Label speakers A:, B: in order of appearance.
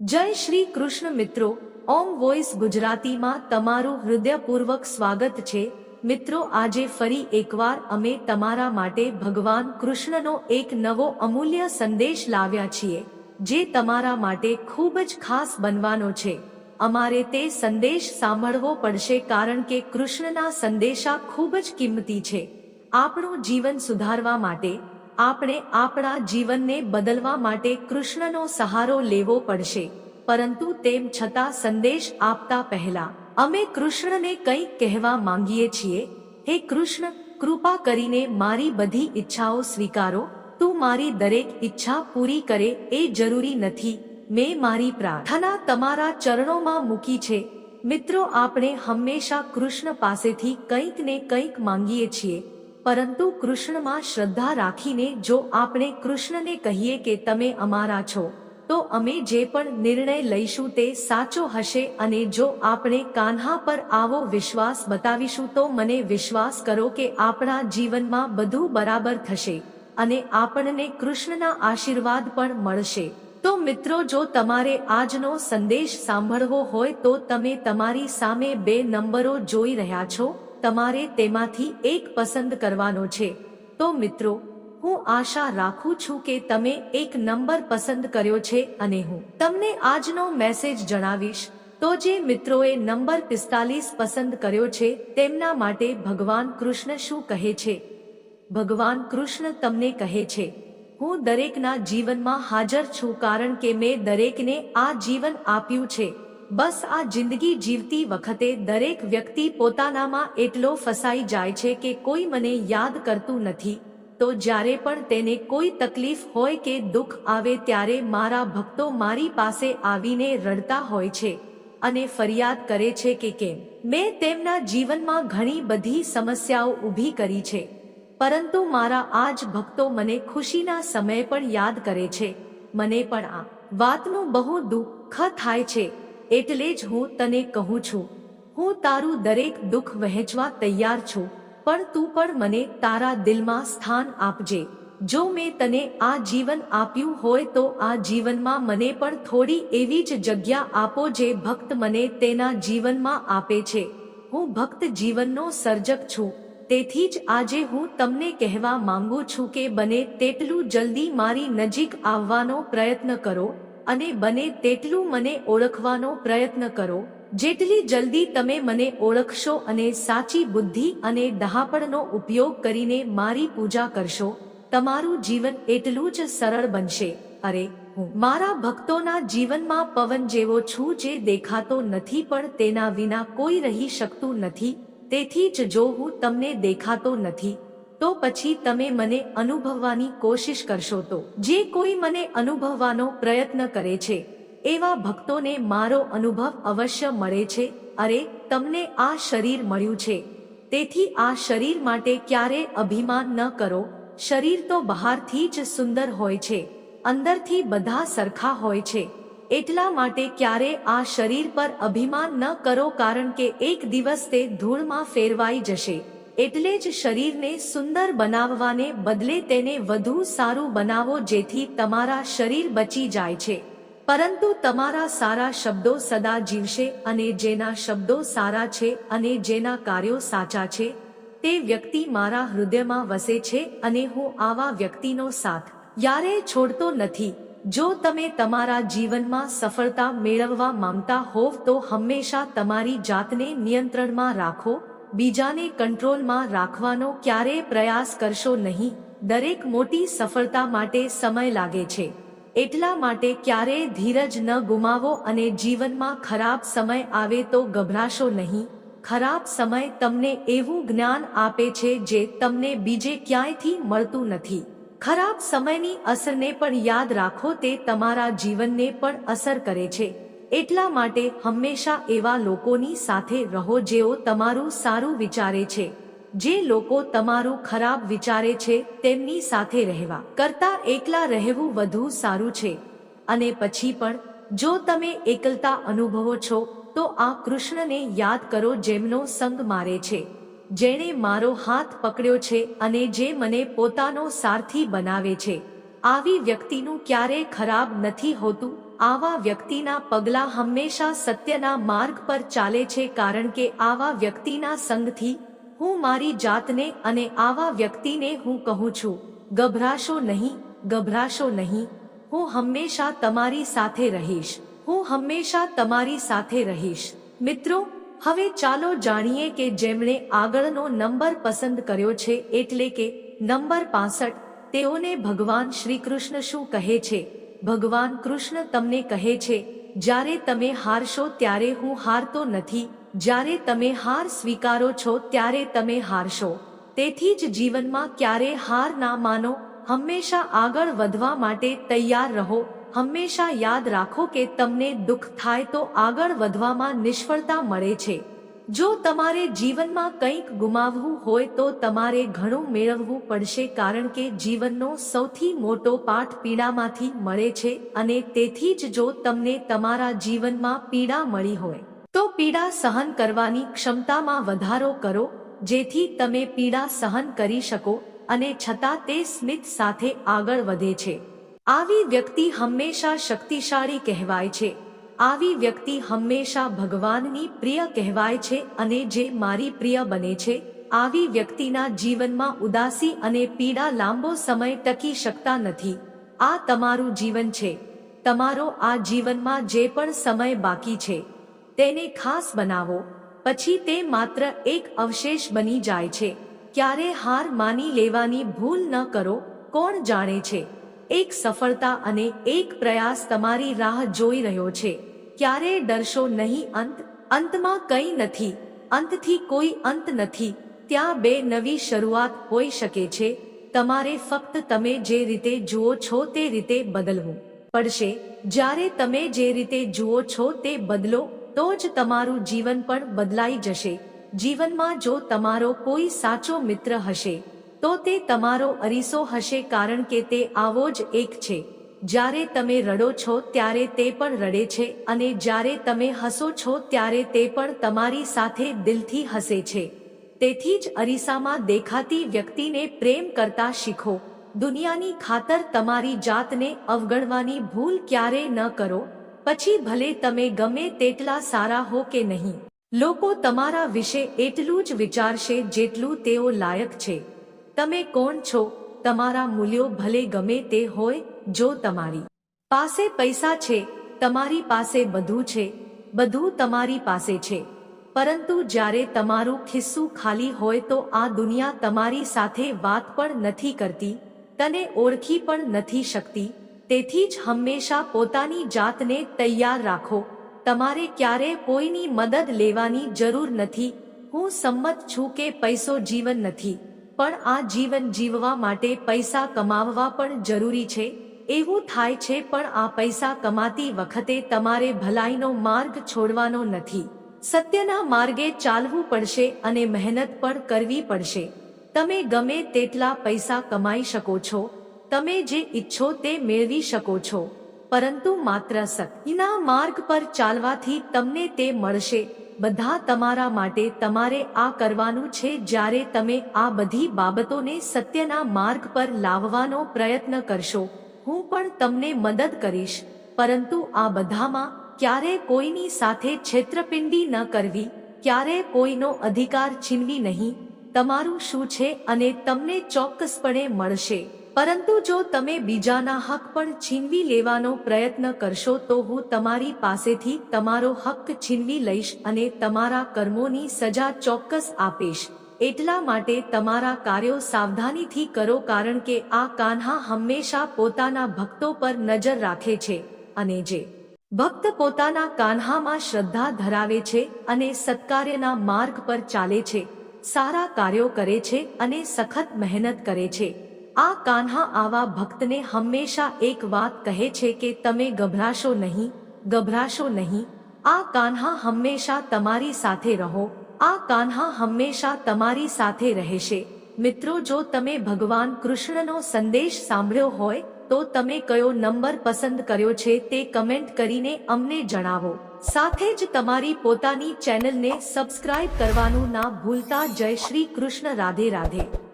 A: જય શ્રી કૃષ્ણ મિત્રો, ઓમ વોઇસ ગુજરાતીમાં તમારું હૃદયપૂર્વક સ્વાગત છે. મિત્રો, આજે ફરી એકવાર અમે તમારા માટે ભગવાન કૃષ્ણનો એક નવો અમૂલ્ય સંદેશ લાવ્યા છીએ, જે તમારા માટે ખૂબ જ ખાસ બનવાનો છે. અમારે તે સંદેશ સાંભળવો પડશે કારણ કે કૃષ્ણના સંદેશા ખૂબ જ કિંમતી છે. આપણું જીવન સુધારવા માટે આપણે આપણા જીવનને બદલવા માટે કૃષ્ણનો સહારો લેવો પડશે. પરંતુ તેમ છતાં સંદેશ આપતા પહેલા, અમે કૃષ્ણને કંઈક કહેવા માંગીએ છીએ? હે કૃષ્ણ, કૃપા કરીને મારી બધી ઈચ્છાઓ સ્વીકારો. તું મારી દરેક ઈચ્છા પૂરી કરે એ જરૂરી નથી. મેં મારી પ્રાર્થના તમારા ચરણોમાં મૂકી છે. મિત્રો, આપણે હંમેશા કૃષ્ણ પાસેથી કંઈક ને કંઈક માંગીએ છીએ. પરંતુ કૃષ્ણમાં શ્રદ્ધા રાખીને જો આપણે કૃષ્ણને કહીએ કે તમે અમારા છો, તો અમે જે પણ નિર્ણય લઈશું તે સાચો હશે અને જો આપણે કાન્હા પર આવો વિશ્વાસ બતાવીશું તો મને વિશ્વાસ કરો કે આપણા જીવનમાં બધું બરાબર થશે અને આપણને કૃષ્ણના આશીર્વાદ પણ મળશે. તો મિત્રો, જો તમારે આજનો સંદેશ સાંભળવો હોય તો તમે તમારી સામે બે નંબરો જોઈ રહ્યા છો. તમારે તેમાંથી એક પસંદ કરવાનો છે. તો મિત્રો, હું આશા રાખું છું કે તમે એક નંબર પસંદ કર્યો છે અને હું તમને આજનો મેસેજ જણાવીશ. તો જે મિત્રોએ નંબર પિસ્તાલીસ પસંદ કર્યો છે, તેમના માટે ભગવાન કૃષ્ણ શું કહે છે? ભગવાન કૃષ્ણ તમને કહે છે, હું દરેકના જીવનમાં હાજર છું કારણ કે મેં દરેકને આ જીવન આપ્યું છે. બસ આ જિંદગી જીવતી વખતે દરેક વ્યક્તિ પોતાનામાં એટલો ફસાઈ જાય છે કે કોઈ મને યાદ કરતું નથી. તો જ્યારે પણ તેને કોઈ તકલીફ હોય કે દુઃખ આવે ત્યારે મારા ભક્તો મારી પાસે આવીને રડતા હોય છે અને ફરિયાદ કરે છે કે કેમ. મેં તેમના જીવનમાં ઘણી બધી સમસ્યાઓ ઊભી કરી છે. પરંતુ મારા આ જ ભક્તો મને ખુશીના સમય પણ યાદ કરે છે. મને પણ આ વાતનું બહુ દુઃખ થાય છે. એટલે જ હું તને કહું છું. હું તારું દરેક દુઃખ વહેંચવા તૈયાર છું, પણ તું પણ મને તારા દિલમાં સ્થાન આપજે. જો મેં તને આ જીવન આપ્યું હોય તો આ જીવનમાં મને પણ થોડી એવી જ જગ્યા આપો જે ભક્ત મને તેના જીવનમાં આપે છે. હું ભક્ત જીવનનો સર્જક છું. તેથી જ આજે હું તમને કહેવા માંગુ છું કે બને તેટલું જલ્દી મારી નજીક આવવાનો પ્રયત્ન કરો અને બને તેટલું મને ઓળખવાનો પ્રયત્ન કરો. જેટલી જલ્દી તમે મને ઓળખશો અને સાચી બુદ્ધિ અને ડહાપણનો ઉપયોગ કરીને મારી પૂજા કરશો, તમારું જીવન એટલું જ સરળ બનશે. અરે, હું મારા ભક્તોના જીવનમાં પવન જેવો છું જે દેખાતો નથી પણ તેના વિના કોઈ રહી શકતું નથી, તેથી જ જો હું તમને દેખાતો નથી તો પછી તમે મને અનુભવવાની કોશિશ કરશો તો. જે કોઈ મને અનુભવવાનો પ્રયત્ન કરે છે, એવા ભક્તોને મારો અનુભવ અવશ્ય મળે છે, અરે, તમને આ શરીર મળ્યું છે. તેથી આ શરીર માટે ક્યારે અભિમાન ન કરો, શરીર તો બહારથી જ સુંદર હોય છે, અંદરથી બધા સરખા હોય છે. એટલા માટે ક્યારે આ શરીર પર અભિમાન ન કરો કારણ કે એક દિવસ તે ધૂળમાં ફેરવાઈ જશે. એટલે જ શરીરને સુંદર બનાવવાને બદલે તેને વધુ સારું બનાવો જેથી તમારા શરીર બચી જાય છે. પરંતુ તમારા સારા શબ્દો સદા જીવશે અને જેના શબ્દો સારા છે અને જેના કાર્યો સાચા છે, તે વ્યક્તિ મારા હૃદયમાં વસે છે અને હું આવા વ્યક્તિનો સાથ યારે છોડતો નથી. જો તમે તમારા જીવનમાં સફળતા મેળવવા માંગતા હોવ તો હંમેશા તમારી જાતને નિયંત્રણમાં રાખો બીજાને કંટ્રોલમાં રાખવાનો ક્યારેય પ્રયાસ કરશો નહીં. દરેક મોટી સફળતા માટે સમય લાગે છે. એટલા માટે ક્યારેય ધીરજ ન ગુમાવો અને જીવનમાં ખરાબ સમય આવે તો ગભરાશો નહીં. ખરાબ સમય તમને એવું જ્ઞાન આપે છે જે તમને બીજે ક્યાંયથી મળતું નથી. ખરાબ સમયની અસરને પણ યાદ રાખો તે તમારા જીવનને પણ અસર કરે છે. એટલા માટે હંમેશા એવા લોકોની સાથે રહો જેઓ તમારું સારું વિચારે છે. જે લોકો તમારું ખરાબ વિચારે છે, તેમની સાથે રહેવા કરતા એકલા રહેવું વધુ સારું છે. અને પછી પણ, જો તમે એકલતા અનુભવો છો, તો આ કૃષ્ણને યાદ કરો જેમનો સંગ મારે છે. જેણે મારો હાથ પકડ્યો છે અને જે મને પોતાનો સારથી બનાવે છે. આવી વ્યક્તિનું ક્યારેય ખરાબ નથી હોતું. આવા વ્યક્તિના પગલાં હંમેશા સત્યના માર્ગ પર ચાલે છે કારણ કે આવા વ્યક્તિના સંગથી હું મારી જાતને અને આવા વ્યક્તિને હું કહું છું, ગભરાશો નહીં ગભરાશો નહીં, હું હંમેશા તમારી સાથે રહીશ, હું હંમેશા તમારી સાથે રહીશ. મિત્રો, હવે ચાલો જાણીએ કે જેમણે આગળનો નંબર પસંદ કર્યો છે એટલે કે નંબર પાસઠ, તેઓને ભગવાન શ્રી કૃષ્ણ શું કહે છે? ભગવાન કૃષ્ણ તમને કહે છે, જ્યારે તમે હારશો ત્યારે હું હારતો નથી, જ્યારે તમે હાર સ્વીકારો છો ત્યારે તમે હારશો. તેથી જ જીવનમાં ક્યારે હાર ના માનો, હંમેશા આગળ વધવા માટે તૈયાર રહો, હંમેશા યાદ રાખો કે તમને દુઃખ થાય તો આગળ વધવામાં નિષ્ફળતા મળે છે. જો તમારે જીવનમાં કંઈક ગુમાવવું હોય તો તમારે ઘણું મેળવવું પડશે કારણ કે જીવનનો સૌથી મોટો પાઠ પીડામાંથી મળે છે અને તેથી જ જો તમને તમારા જીવનમાં પીડા મળી હોય, તો પીડા સહન કરવાની ક્ષમતામાં વધારો કરો, જેથી તમે પીડા સહન કરી શકો અને છતાં તે સ્મિત સાથે આગળ વધે છે. આવી વ્યક્તિ હંમેશા શક્તિશાળી કહેવાય છે. આવી વ્યક્તિ હંમેશા ભગવાનની પ્રિય કહેવાય છે અને જે મારી પ્રિય બને છે. આવી વ્યક્તિના જીવનમાં ઉદાસી અને પીડા લાંબો સમય ટકી શકતા નથી. આ તમારું જીવન છે. તમારો આ જીવનમાં જે પણ સમય બાકી છે, તેને ખાસ બનાવો. પછી તે માત્ર એક અવશેષ બની જાય છે. ક્યારે હાર માની લેવાની ભૂલ ન કરો. કોણ જાણે છે? એક સફળતા અને એક પ્રયાસ તમારી રાહ જોઈ રહ્યો છે. ક્યારે ડરશો નહીં અંત? અંતમાં કંઈ નથી. અંતથી કોઈ અંત નથી. ત્યાં બે નવી શરૂઆત હોઈ શકે છે. તમારે ફક્ત તમે જે રીતે જુઓ છો તે રીતે બદલવું પડશે. જ્યારે તમે જે રીતે જુઓ છો તે બદલો, તો જ તમારું જીવન પણ બદલાઈ જશે. જીવનમાં જો તમારો કોઈ સાચો મિત્ર હશે, તો તે તમારો અરીસો હશે કારણ કે તે આવો જ એક છે. જ્યારે તમે રડો છો ત્યારે તે પણ રડે છે અને જ્યારે તમે હસો છો ત્યારે તે પણ તમારી સાથે દિલથી હસે છે. તેથી જ અરીસામાં દેખાતી વ્યક્તિને પ્રેમ કરતા શીખો. દુનિયાની ખાતર તમારી જાતને અવગણવાની ભૂલ ક્યારે ન કરો. પછી ભલે તમે ગમે તેટલા સારા હો કે નહીં. લોકો તમારા વિશે એટલું જ વિચારશે જેટલું તેઓ લાયક છે. તમે કોણ છો? તમારા મૂલ્યો ભલે ગમે તે હોય જો તમારી પાસે પૈસા છે, તમારી પાસે બધું છે, બધું તમારી પાસે છે. પરંતુ જ્યારે તમારું ખિસ્સું ખાલી હોય તો આ દુનિયા તમારી સાથે વાત પણ નથી કરતી, તને ઓળખી પણ નથી શકતી. તેથી જ હંમેશા પોતાની જાતને તૈયાર રાખો. તમારે ક્યારે કોઈની મદદ લેવાની જરૂર નથી. હું સંમત છું કે પૈસો જીવન નથી, પણ આ જીવન જીવવા માટે પૈસા કમાવવા પણ જરૂરી છે. એવું થાય છે, પણ આ પૈસા કમાતી વખતે તમારે ભલાઈનો માર્ગ છોડવાનો નથી. સત્યના માર્ગે ચાલવું પડશે અને મહેનત પણ કરવી પડશે. તમે ગમે તેટલા પૈસા કમાઈ શકો છો, તમે જે ઈચ્છો તે મેળવી શકો છો, પરંતુ માત્ર સત્યના માર્ગ પર ચાલવાથી તમને તે મળશે. બધા તમારા માટે તમારે આ કરવાનું છે, જ્યારે તમે આ બધી બાબતોને સત્યના માર્ગ પર લાવવાનો પ્રયત્ન કરશો. હું પણ તમને મદદ કરીશ. પરંતુ આ બધામાં ક્યારે કોઈની સાથે છેતરપિંડી ન કરવી, ક્યારે કોઈનો અધિકાર છીનવી નહીં. તમારું શું છે અને તમને ચોક્કસપણે મળશે. પરંતુ જો તમે બીજાના હક પણ છીનવી લેવાનો પ્રયત્ન કરશો તો હું તમારી પાસેથી તમારો હક છીનવી લઈશ અને તમારા કર્મોની સજા ચોક્કસ આપીશ. એટલા માટે તમારા કાર્યો સાવધાનીથી કરો કારણ કે આ કાન્હા હંમેશા પોતાના ભક્તો પર નજર રાખે છે અને જે ભક્ત પોતાના કાન્હામાં શ્રદ્ધા ધરાવે છે અને સત્કાર્યના માર્ગ પર ચાલે છે, સારા કાર્યો કરે છે અને સખત મહેનત કરે છે. આ કાન્હા આવા ભક્તને હંમેશા એક વાત કહે છે કે તમે ગભરાશો નહીં ગભરાશો નહીં. આ કાન્હા હંમેશા તમારી સાથે રહો આ કાન્હા હંમેશા તમારી સાથે રહેશે. મિત્રો, જો તમે ભગવાન કૃષ્ણનો સંદેશ સાંભળ્યો હોય, તો તમે કયો નંબર પસંદ કર્યો છે તે કમેન્ટ કરીને અમને જણાવો. સાથે જ તમારી પોતાની ચેનલને સબસ્ક્રાઇબ કરવાનું ના ભૂલતા. જય શ્રી કૃષ્ણ, રાધે રાધે.